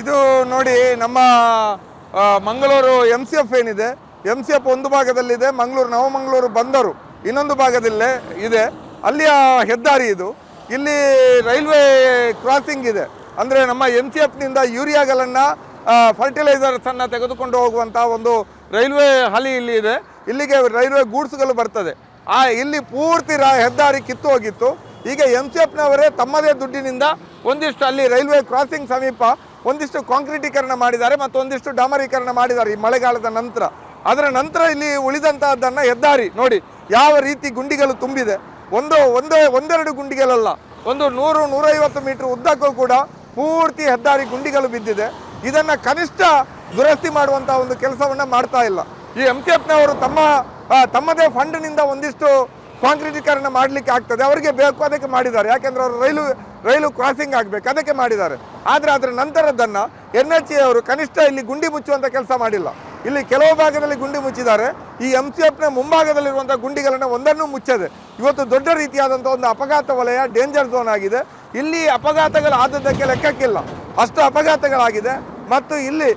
ಇದು ನೋಡಿ ನಮ್ಮ ಮಂಗಳೂರು ಎಂ ಸಿ ಎಫ್ ಏನಿದೆ? ಎಂ ಸಿ ಎಫ್ ಒಂದು ಭಾಗದಲ್ಲಿದೆ, ಮಂಗಳೂರು ನವಮಂಗಳೂರು ಬಂದರು. ಇನ್ನೊಂದು ಭಾಗದಲ್ಲೇ ಇದೆ. ಅಲ್ಲಿಯ ಹೆದ್ದಾರಿ ಇದು. ಇಲ್ಲಿ ರೈಲ್ವೆ ಕ್ರಾಸಿಂಗ್ ಇದೆ. ಅಂದರೆ ನಮ್ಮ ಎಂ ಸಿ ಎಫ್ನಿಂದ ಯೂರಿಯಾಗಳನ್ನು ಫರ್ಟಿಲೈಸರ್ಸನ್ನು ತೆಗೆದುಕೊಂಡು ಹೋಗುವಂಥ ಒಂದು ರೈಲ್ವೆ ಹಳಿ ಇಲ್ಲಿ ಇದೆ. ಇಲ್ಲಿಗೆ ರೈಲ್ವೆ ಗೂಡ್ಸ್ಗಳು ಬರ್ತದೆ. ಆ, ಇಲ್ಲಿ ಪೂರ್ತಿ ಹೆದ್ದಾರಿ ಕಿತ್ತು ಹೋಗಿತ್ತು. ಈಗ ಎಂ ಸಿ ಎಫ್ನವರೇ ತಮ್ಮದೇ ದುಡ್ಡಿನಿಂದ ಒಂದಿಷ್ಟು ಅಲ್ಲಿ ರೈಲ್ವೆ ಕ್ರಾಸಿಂಗ್ ಸಮೀಪ ಒಂದಿಷ್ಟು ಕಾಂಕ್ರೀಟೀಕರಣ ಮಾಡಿದ್ದಾರೆ ಮತ್ತು ಒಂದಿಷ್ಟು ಡಾಮರೀಕರಣ ಮಾಡಿದ್ದಾರೆ ಈ ಮಳೆಗಾಲದ ನಂತರ. ಅದರ ನಂತರ ಇಲ್ಲಿ ಉಳಿದಂತಹದ್ದನ್ನು ಹೆದ್ದಾರಿ, ನೋಡಿ, ಯಾವ ರೀತಿ ಗುಂಡಿಗಳು ತುಂಬಿದೆ. ಒಂದು, ಒಂದೇ, ಒಂದೆರಡು ಗುಂಡಿಗಳಲ್ಲ, ಒಂದು ನೂರು, ನೂರೈವತ್ತು ಮೀಟರ್ ಉದ್ದಕ್ಕೂ ಕೂಡ ಪೂರ್ತಿ ಹೆದ್ದಾರಿ ಗುಂಡಿಗಳು ಬಿದ್ದಿದೆ. ಇದನ್ನು ಕನಿಷ್ಠ ದುರಸ್ತಿ ಮಾಡುವಂಥ ಒಂದು ಕೆಲಸವನ್ನು ಮಾಡ್ತಾ ಇಲ್ಲ. ಈ ಎಂ ಕೆ ಎಫ್ನವರು ತಮ್ಮ ತಮ್ಮದೇ ಫಂಡ್ನಿಂದ ಒಂದಿಷ್ಟು ಕಾಂಕ್ರೀಟೀಕರಣ ಮಾಡಲಿಕ್ಕೆ ಆಗ್ತದೆ, ಅವರಿಗೆ ಬೇಕು, ಅದಕ್ಕೆ ಮಾಡಿದ್ದಾರೆ. ಯಾಕೆಂದ್ರೆ ಅವರು ರೈಲು ರೈಲು ಕ್ರಾಸಿಂಗ್ ಆಗಬೇಕು, ಅದಕ್ಕೆ ಮಾಡಿದ್ದಾರೆ. ಆದರೆ ಅದರ ನಂತರದನ್ನು ಎನ್ ಎಚ್ ಅವರು ಕನಿಷ್ಠ ಇಲ್ಲಿ ಗುಂಡಿ ಮುಚ್ಚುವಂಥ ಕೆಲಸ ಮಾಡಿಲ್ಲ. ಇಲ್ಲಿ ಕೆಲವು ಭಾಗದಲ್ಲಿ ಗುಂಡಿ ಮುಚ್ಚಿದ್ದಾರೆ. ಈ ಎಂ ಸಿ ಎಫ್ನ ಮುಂಭಾಗದಲ್ಲಿರುವಂಥ ಗುಂಡಿಗಳನ್ನು ಒಂದನ್ನು ಮುಚ್ಚದೆ. ಇವತ್ತು ದೊಡ್ಡ ರೀತಿಯಾದಂಥ ಒಂದು ಅಪಘಾತ ವಲಯ ಡೇಂಜರ್ ಝೋನ್ ಆಗಿದೆ. ಇಲ್ಲಿ ಅಪಘಾತಗಳು ಆದದ್ದಕ್ಕೆ ಲೆಕ್ಕಕ್ಕಿಲ್ಲ. ಅಷ್ಟು ಅಪಘಾತಗಳಾಗಿದೆ. ಮತ್ತು ಇಲ್ಲಿ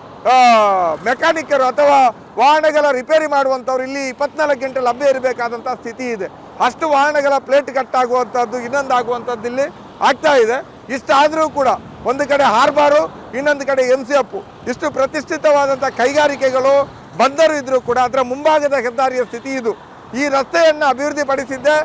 ಮೆಕ್ಯಾನಿಕರು ಅಥವಾ ವಾಹನಗಳ ರಿಪೇರಿ ಮಾಡುವಂಥವ್ರು ಇಲ್ಲಿ ಇಪ್ಪತ್ನಾಲ್ಕು ಗಂಟೆ ಲಭ್ಯ ಇರಬೇಕಾದಂಥ ಸ್ಥಿತಿ ಇದೆ. ಅಷ್ಟು ವಾಹನಗಳ ಪ್ಲೇಟ್ ಕಟ್ಟಾಗುವಂಥದ್ದು ಇನ್ನೊಂದು ಆಗುವಂಥದ್ದು ಇಲ್ಲಿ ಆಗ್ತಾ ಇದೆ. ಇಷ್ಟಾದರೂ ಕೂಡ ಒಂದು ಕಡೆ ಹಾರ್ಬಾರು, ಇನ್ನೊಂದು ಕಡೆ ಎಂ ಸಿ ಎಫ್ ಇಷ್ಟು ಪ್ರತಿಷ್ಠಿತವಾದಂಥ ಕೈಗಾರಿಕೆಗಳು ಬಂದರು ಇದ್ದರೂ ಕೂಡ ಅದರ ಮುಂಭಾಗದ ಹೆದ್ದಾರಿಯ ಸ್ಥಿತಿ ಇದು. ಈ ರಸ್ತೆಯನ್ನು ಅಭಿವೃದ್ಧಿಪಡಿಸಿದ್ದೆ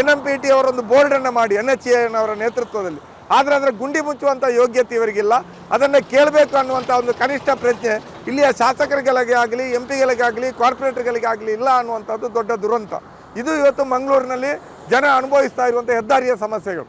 ಎನ್ ಎಂ ಪಿ ಟಿ ಅವರೊಂದು ಬೋರ್ಡನ್ನು ಮಾಡಿ ಎನ್ ಎಚ್ ಅವರ ನೇತೃತ್ವದಲ್ಲಿ. ಆದರೆ ಅದರ ಗುಂಡಿ ಮುಚ್ಚುವಂಥ ಯೋಗ್ಯತೆ ಇವರಿಗಿಲ್ಲ. ಅದನ್ನು ಕೇಳಬೇಕು ಅನ್ನುವಂಥ ಒಂದು ಕನಿಷ್ಠ ಪ್ರಜ್ಞೆ ಇಲ್ಲಿಯ ಶಾಸಕರುಗಳಿಗೆ ಆಗಲಿ ಎಂ ಪಿಗಳಿಗಾಗಲಿ ಕಾರ್ಪೊರೇಟರ್ಗಳಿಗಾಗಲಿ ಇಲ್ಲ ಅನ್ನುವಂಥದ್ದು ದೊಡ್ಡ ದುರಂತ. ಇದು ಇವತ್ತು ಮಂಗಳೂರಿನಲ್ಲಿ ಜನ ಅನುಭವಿಸ್ತಾ ಇರುವಂಥ ಹೆದ್ದಾರಿಯ ಸಮಸ್ಯೆಗಳು.